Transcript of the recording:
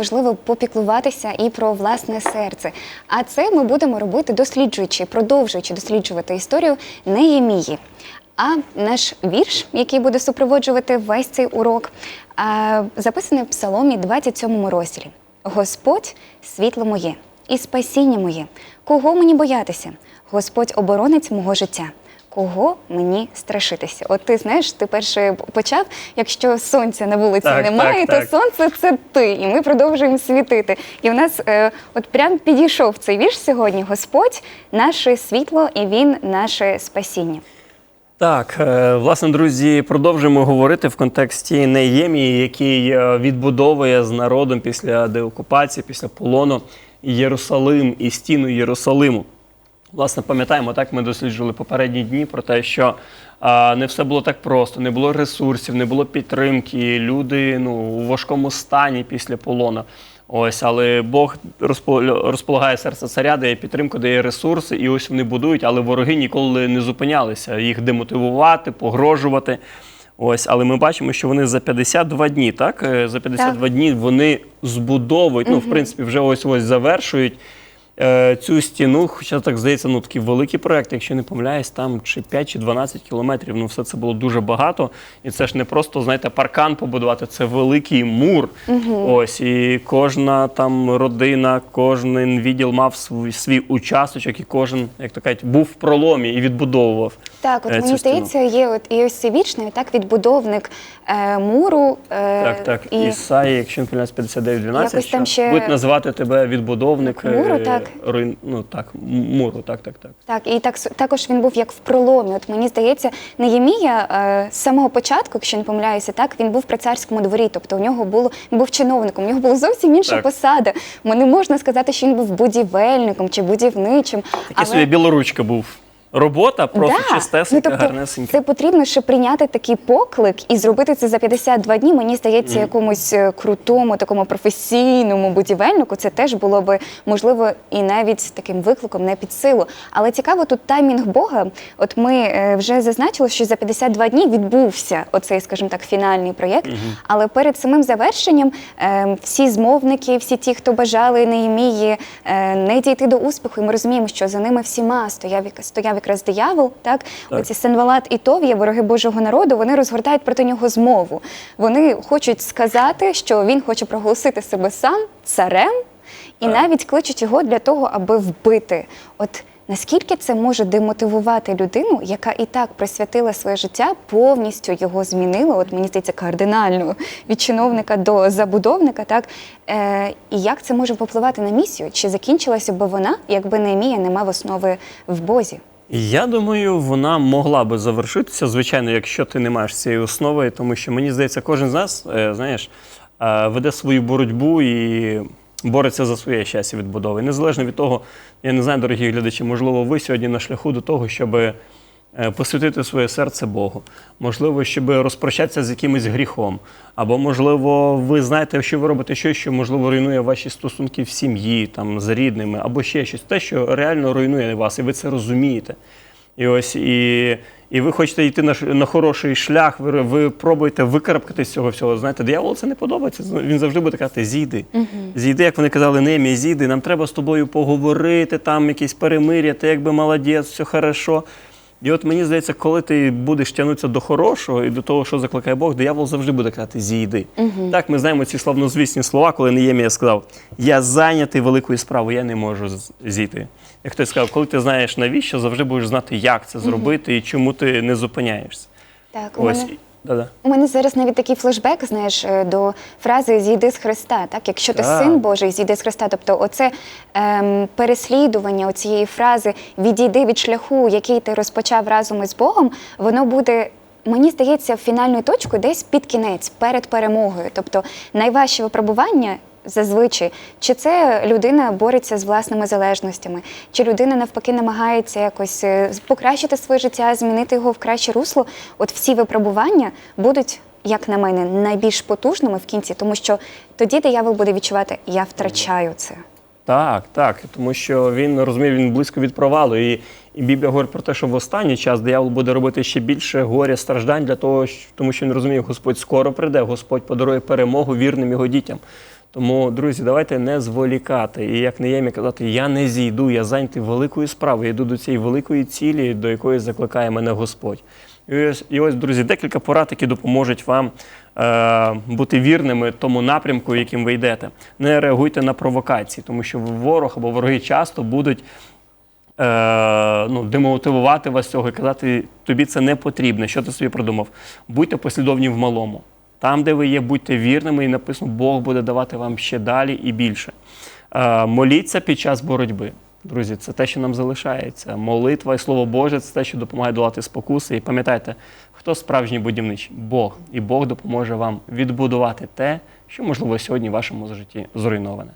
важливо попіклуватися і про власне серце. А це ми будемо робити досліджуючи, продовжуючи досліджувати історію Неємії. А наш вірш, який буде супроводжувати весь цей урок, записаний в Псаломі 27 розділі. Господь світло моє і спасіння моє. Кого мені боятися? Господь оборонець мого життя. Кого мені страшитися? От ти знаєш, ти перше почав, якщо сонця на вулиці Так, немає, так, то сонце це ти, і ми продовжуємо світити. І в нас е, от прям підійшов цей вірш сьогодні. Господь наше світло, і він наше спасіння. Так, е, власне, друзі, продовжуємо говорити в контексті Неємії, який е, відбудовує з народом після деокупації, після полону Єрусалим і стіну Єрусалиму. Власне, пам'ятаємо, так ми досліджували попередні дні про те, що а, не все було так просто, не було ресурсів, не було підтримки. Люди ну, у важкому стані після полону. Ось, але Бог розпо- розполагає серце царя, дає підтримку, дає ресурси, і ось вони будують, але вороги ніколи не зупинялися. Їх демотивувати, погрожувати. Ось, але ми бачимо, що вони за 52 дні, так? Е, За 52 дні вони збудовують, ну, в принципі, вже ось ось завершують цю стіну. Хоча так здається, ну такий великий проект, якщо не помиляюсь, там чи 5 чи 12 кілометрів. Ну, все це було дуже багато. І це ж не просто, знаєте, паркан побудувати, це великий мур. Ось, і кожна там родина, кожен відділ мав свій, свій участочок, і кожен, як то кажуть, був в проломі і відбудовував. Так, от е, мені здається, є от і ось вічний так відбудовник е, муру. Е, Так, так. і Ісаї, якщо не помиляюсь, 59.12, Якось що там ще- будуть називати тебе відбудовник Муру, е, так. Руїн- ну так, муру, так, так, так. Так, і так також він був як в проломі. От мені здається, Неємія е, з самого початку, якщо не помиляюся, так він був при царському дворі. Тобто у нього було він був чиновником, у нього була зовсім інша Так. посада. Ми не можна сказати, що він був будівельником чи будівничим. Такий собі білоручка був. Робота просто Да. чистесенька, ну, тобто, гарнесенька. Це потрібно ще прийняти такий поклик і зробити це за 52 дні. Мені здається, якомусь е, крутому, такому професійному будівельнику це теж було би можливо і навіть таким викликом не під силу. Але цікаво тут таймінг Бога. От ми е, вже зазначили, що за 52 дні відбувся оцей, скажімо так, фінальний проєкт. Але перед самим завершенням е, всі змовники, всі ті, хто бажали Неємії е, не дійти до успіху, і ми розуміємо, що за ними всіма стояв, стояв якраз диявол. Так, Так. оці Сенвалат і Товія, вороги Божого народу, вони розгортають проти нього змову. Вони хочуть сказати, що він хоче проголосити себе сам царем, і навіть кличуть його для того, аби вбити. От наскільки це може демотивувати людину, яка і так присвятила своє життя, повністю його змінила, от мені здається, кардинально від чиновника до забудовника, так е, і як це може попливати на місію? Чи закінчилася би вона, якби Неемія не мав основи в Бозі? Я думаю, вона могла би завершитися, звичайно, якщо ти не маєш цієї основи, тому що мені здається, кожен з нас, е, знаєш, е, веде свою боротьбу і бореться за своє щастя відбудови. Незалежно від того, я не знаю, дорогі глядачі, можливо, ви сьогодні на шляху до того, щоб посвятити своє серце Богу, можливо, щоб розпрощатися з якимось гріхом, або, можливо, ви знаєте, що ви робите щось, що можливо руйнує ваші стосунки в сім'ї, там з рідними, або ще щось, те, що реально руйнує вас, і ви це розумієте. І ось і, і ви хочете йти на, на хороший шлях, ви, ви пробуєте викарабкати з цього всього. Знаєте, дияволу це не подобається. Він завжди буде казати: зійди. Зійди, як вони казали, Немі, зійди, нам треба з тобою поговорити, там якісь перемир'я, ти якби молодець, все хорошо. І от мені здається, коли ти будеш тягнутися до хорошого і до того, що закликає Бог, диявол завжди буде казати зійди. Так, ми знаємо ці славнозвісні слова, коли Неємія сказав: Я зайнятий великою справою, я не можу зійти. Як хтось сказав, коли ти знаєш навіщо, завжди будеш знати, як це зробити і чому ти не зупиняєшся. Так, Ось. мене... Да-да. У мене зараз навіть такий флешбек, знаєш, е, до фрази Зійди з Христа. Так, якщо ти Так. син Божий, зійди з Христа. Тобто, оце ем, переслідування цієї фрази Відійди від шляху, який ти розпочав разом із Богом, воно буде. Мені здається, фінальною точкою десь під кінець, перед перемогою. Тобто найважче випробування зазвичай, чи це людина бореться з власними залежностями, чи людина навпаки намагається якось е, покращити своє життя, змінити його в краще русло. От всі випробування будуть, як на мене, найбільш потужними в кінці, тому що тоді диявол буде відчувати, я втрачаю це. Так, так, тому що він розуміє, він близько від провалу. І, і Біблія говорить про те, що в останній час диявол буде робити ще більше горя, страждань для того, тому що він розуміє, Господь скоро прийде, Господь подарує перемогу вірним його дітям. Тому, друзі, давайте не зволікати. І як Неємі казати, я не зійду, я зайнятий великою справою, я йду до цієї великої цілі, до якої закликає мене Господь. І ось, і ось друзі, декілька порад, які допоможуть вам е, бути вірними тому напрямку, яким ви йдете. Не реагуйте на провокації, тому що ворог або вороги часто будуть е, ну, демотивувати вас цього і казати, тобі це не потрібно. Що ти собі продумав? Будьте послідовні в малому. Там, де ви є, будьте вірними, і написано, Бог буде давати вам ще далі і більше. Е, моліться під час боротьби. Друзі, це те, що нам залишається. Молитва і Слово Боже це те, що допомагає долати спокуси. І пам'ятайте, хто справжній будівнич? Бог. І Бог допоможе вам відбудувати те, що, можливо, сьогодні в вашому житті зруйноване.